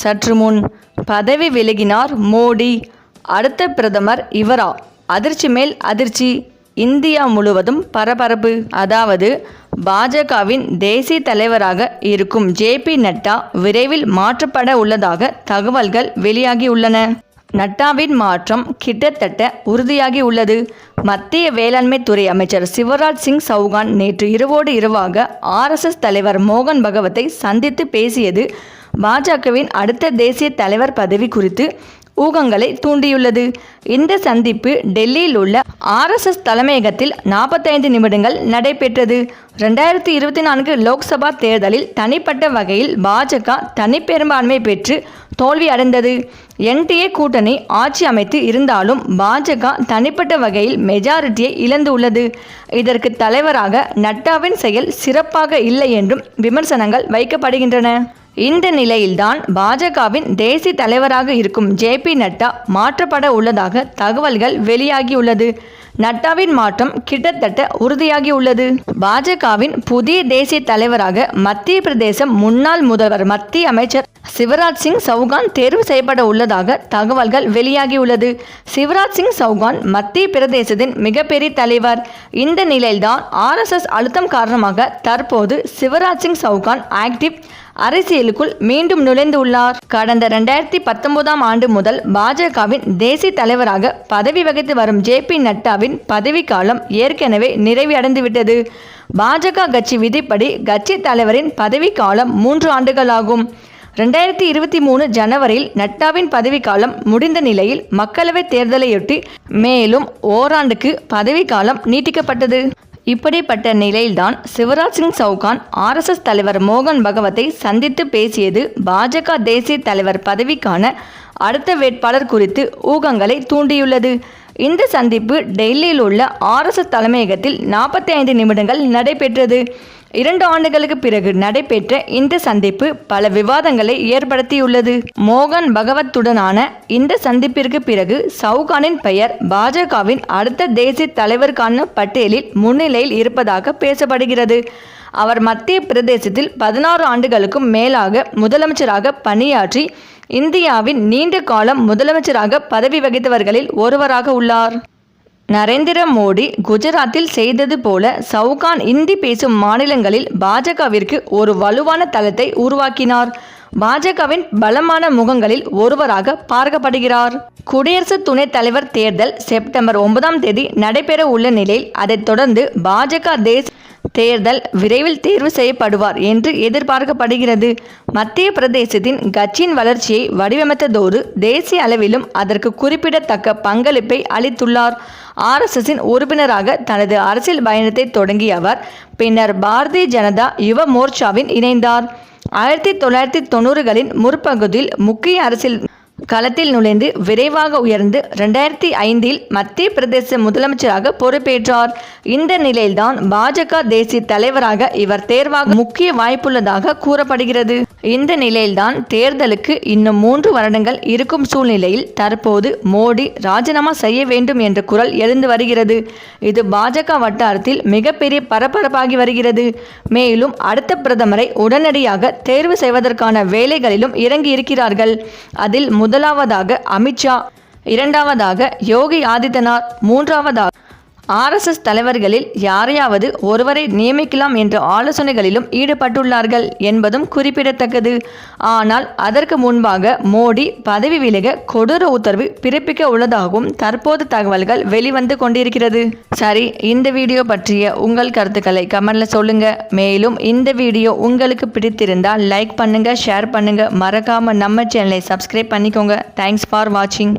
சற்று முன் பதவி விலகினார் மோடி. அடுத்த பிரதமர் இவரா? அதிர்ச்சி மேல் அதிர்ச்சி. இந்தியா முழுவதும் பரபரப்பு. அதாவது பாஜகவின் தேசிய தலைவராக இருக்கும் ஜேபி நட்டா விரைவில் மாற்றப்பட உள்ளதாக தகவல்கள் வெளியாகியுள்ளன. நட்டாவின் மாற்றம் கிட்டத்தட்ட உறுதியாகி உள்ளது. மத்திய வேளாண்மை துறை அமைச்சர் சிவராஜ் சிங் சௌகான் நேற்று இரவோடு இரவாக ஆர்எஸ்எஸ் தலைவர் மோகன் பகவத்தை சந்தித்து பேசியது பாஜகவின் அடுத்த தேசிய தலைவர் பதவி குறித்து ஊகங்களை தூண்டியுள்ளது. இந்த சந்திப்பு டெல்லியில் உள்ள ஆர்எஸ்எஸ் தலைமையகத்தில் நாற்பத்தைந்து நிமிடங்கள் நடைபெற்றது. ரெண்டாயிரத்தி இருபத்தி நான்கு லோக்சபா தேர்தலில் தனிப்பட்ட வகையில் பாஜக தனிப்பெரும்பான்மை பெற்று தோல்வி அடைந்தது. என்டிஏ கூட்டணி ஆட்சி அமைத்து இருந்தாலும் பாஜக தனிப்பட்ட வகையில் மெஜாரிட்டியை இழந்துள்ளது. இதற்கு தலைவராக நட்டாவின் செயல் சிறப்பாக இல்லை என்றும் விமர்சனங்கள் வைக்கப்படுகின்றன. இந்த நிலையில்தான் பாஜகவின் தேசிய தலைவராக இருக்கும் ஜே பி நட்டா மாற்றப்பட உள்ளதாக தகவல்கள் வெளியாகியுள்ளது. நட்டாவின் மாற்றம் கிட்டத்தட்ட உறுதியாகியுள்ளது. பாஜகவின் புதிய தேசிய தலைவராக மத்திய பிரதேசம் முன்னாள் முதல்வர் மத்திய அமைச்சர் சிவராஜ் சிங் சவுகான் தேர்வு செய்யப்பட உள்ளதாக தகவல்கள் வெளியாகியுள்ளது. சிவராஜ் சிங் சவுகான் மத்திய பிரதேசத்தின் மிகப்பெரிய தலைவர். இந்த நிலையில்தான் ஆர்எஸ்எஸ் அழுத்தம் காரணமாக தற்போது சிவராஜ் சிங் சவுகான் ஆக்டிவ் அரசியலுக்குள் மீண்டும் நுழைந்துள்ளார். கடந்த ரெண்டாயிரத்தி பத்தொன்பதாம் ஆண்டு முதல் பாஜகவின் தேசிய தலைவராக பதவி வகித்து வரும் ஜே பி நட்டாவின் பதவிக்காலம் ஏற்கனவே நிறைவடைந்துவிட்டது பாஜக கட்சி விதிப்படி கட்சி தலைவரின் பதவிக்காலம் மூன்று ஆண்டுகளாகும். ரெண்டாயிரத்தி இருபத்தி மூணு ஜனவரியில் நட்டாவின் பதவிக்காலம் முடிந்த நிலையில் மக்களவைத் தேர்தலையொட்டி மேலும் ஓராண்டுக்கு பதவிக்காலம் நீட்டிக்கப்பட்டது. இப்படிப்பட்ட நிலையில்தான் சிவராஜ் சிங் சௌகான் ஆர்எஸ்எஸ் தலைவர் மோகன் பகவத்தை சந்தித்து பேசியது பாஜக தேசிய தலைவர் பதவிக்கான அடுத்த வேட்பாளர் குறித்து ஊகங்களை தூண்டியுள்ளது. இந்த சந்திப்பு டெல்லியில் உள்ள ஆர்எஸ்எஸ் தலைமையகத்தில் நாற்பத்தி ஐந்து நிமிடங்கள் நடைபெற்றது. இரண்டு ஆண்டுகளுக்கு பிறகு நடைபெற்ற இந்த சந்திப்பு பல விவாதங்களை ஏற்படுத்தியுள்ளது. மோகன் பகவத்துடனான இந்த சந்திப்பிற்கு பிறகு சவுகானின் பெயர் பாஜகவின் அடுத்த தேசிய தலைவருக்கான பட்டியலில் முன்னிலையில் இருப்பதாக பேசப்படுகிறது. அவர் மத்திய பிரதேசத்தில் பதினாறு ஆண்டுகளுக்கும் மேலாக முதலமைச்சராக பணியாற்றி இந்தியாவின் நீண்ட காலம் முதலமைச்சராக பதவி வகித்தவர்களில் ஒருவராக உள்ளார். நரேந்திர மோடி குஜராத்தில் செய்தது போல சவுகான் இந்தி பேசும் மாநிலங்களில் பாஜகவிற்கு ஒரு வலுவான தளத்தை உருவாக்கினார். பாஜகவின் பலமான முகங்களில் ஒருவராக பார்க்கப்படுகிறார். குடியரசு துணைத் தலைவர் தேர்தல் செப்டம்பர் ஒன்பதாம் தேதி நடைபெற உள்ள நிலையில் அதைத் தொடர்ந்து பாஜக தேசிய தேர்தல் விரைவில் தேர்வு செய்யப்படுவார் என்று எதிர்பார்க்கப்படுகிறது. மத்திய பிரதேசத்தின் கட்சியின் வளர்ச்சியை வடிவமைத்ததோடு தேசிய அளவிலும் அதற்கு குறிப்பிடத்தக்க பங்களிப்பை அளித்துள்ளார். ஆர்எஸ்எஸின் உறுப்பினராக தனது அரசியல் பயணத்தை தொடங்கிய அவர் பின்னர் பாரதிய ஜனதா யுவ மோர்ச்சாவின் இணைந்தார். ஆயிரத்தி தொள்ளாயிரத்தி தொண்ணூறுகளின் முற்பகுதியில் முக்கிய அரசியல் களத்தில் நுழைந்து விரைவாக உயர்ந்து ரெண்டாயிரத்தி ஐந்தில் மத்திய பிரதேச முதலமைச்சராக பொறுப்பேற்றார். இந்த நிலையில்தான் பாஜக தேசிய தலைவராக இவர் தேர்வாக முக்கிய வாய்ப்புள்ளதாக கூறப்படுகிறது. இந்த நிலையில்தான் தேர்தலுக்கு இன்னும் மூன்று வருடங்கள் இருக்கும் சூழ்நிலையில் தற்போது மோடி ராஜினாமா செய்ய வேண்டும் என்ற குரல் எழுந்து வருகிறது. இது பாஜக வட்டாரத்தில் மிகப்பெரிய பரபரப்பாகி வருகிறது. மேலும் அடுத்த பிரதமரை உடனடியாக தேர்வு செய்வதற்கான வேலைகளிலும் இறங்கி இருக்கிறார்கள் அதில் முதலாவதாக அமித்ஷா இரண்டாவதாக யோகி ஆதித்யநாத் மூன்றாவதாக ஆர்எஸ்எஸ் தலைவர்களில் யாரையாவது ஒருவரை நியமிக்கலாம் என்ற ஆலோசனைகளிலும் ஈடுபட்டுள்ளார்கள் என்பதும் குறிப்பிடத்தக்கது. ஆனால் அதற்கு முன்பாக மோடி பதவி விலக கொடூர உத்தரவு பிறப்பிக்க உள்ளதாகவும் தற்போது தகவல்கள் வெளிவந்து கொண்டிருக்கிறது. சரி இந்த வீடியோ பற்றிய உங்கள் கருத்துக்களை கமெண்ட்ல சொல்லுங்க. மேலும் இந்த வீடியோ உங்களுக்கு பிடித்திருந்தால் லைக் பண்ணுங்க ஷேர் பண்ணுங்க. மறக்காம நம்ம சேனலை சப்ஸ்கிரைப் பண்ணிக்கோங்க. தேங்க்ஸ் ஃபார் வாட்சிங்